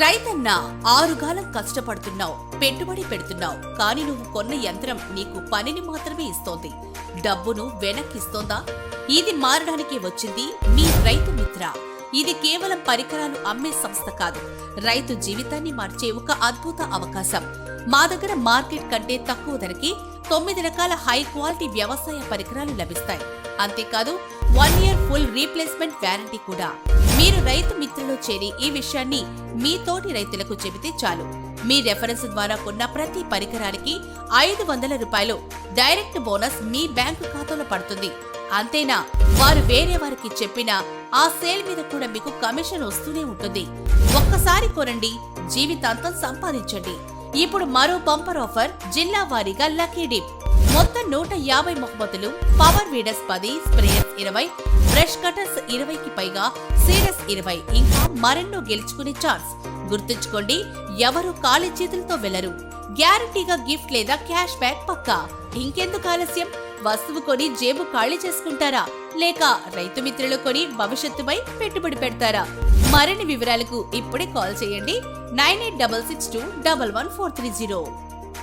రైతన్న ఆరుగాలం కష్టపడుతున్నావు పెట్టుబడి పెడుతున్నావు కానీ నువ్వు కొన్న యంత్రం నీకు పనిని మాత్రమే ఇస్తోంది. డబ్బును వెనక్కిస్తోందా? ఇది మారడానికి వచ్చింది మీ రైతు మిత్ర. ఇది కేవలం పరికరాలు అమ్మే సంస్థ కాదు. రైతు జీవితాన్ని మార్చే ఒక అద్భుత అవకాశం. మా దగ్గర మార్కెట్ కంటే తక్కువ ధరకి తొమ్మిది రకాల హై క్వాలిటీ వ్యవసాయ పరికరాలు లభిస్తాయి. అంతేకాదు one year full replacement warranty కూడా. మీరు రైతు మిత్రులు చేరి ఈ విషయాన్ని మీ తోటి రైతులకు చెబితే చాలు. మీ రెఫరెన్స్ ద్వారా కొన్న ప్రతి పరికరానికి ఐదు వందల రూపాయలు డైరెక్ట్ బోనస్ మీ బ్యాంకు ఖాతాలో పడుతుంది. అంతేనా? వారు వేరే వారికి చెప్పిన ఆ సేల్ మీద కూడా మీకు కమిషన్ వస్తూనే ఉంటుంది. ఒక్కసారి కొనండి జీవితాంతం సంపాదించండి. ఇప్పుడు మరో బంపర్ ఆఫర్ జిల్లా వారీగా లక్కీ డిప్ మొత్తం నూట యాభై బహుమతులు పవర్ వీడర్స్ పది స్ప్రేయర్స్ ఇరవై బ్రష్ కటర్స్ ఇరవైకి పైగా సీడర్స్ ఇరవై. ఇంకా మరెన్నో గెలుచుకునే ఛాన్స్. గుర్తుంచుకోండి ఎవరు ఖాళీ చేతులతో వెళ్ళరు గ్యారంటీగా గిఫ్ట్ లేదా క్యాష్ బ్యాక్ పక్కా. ఇంకెందుకు ఆలస్యం? వస్తువు కొని జేబు ఖాళీ చేసుకుంటారా? లేక రైతు మిత్రులు కొని భవిష్యత్తుపై పెట్టుబడి పెడతారా? మరిన్ని వివరాలకు ఇప్పుడే కాల్ చేయండి. Nine eight double six two double one four three zero.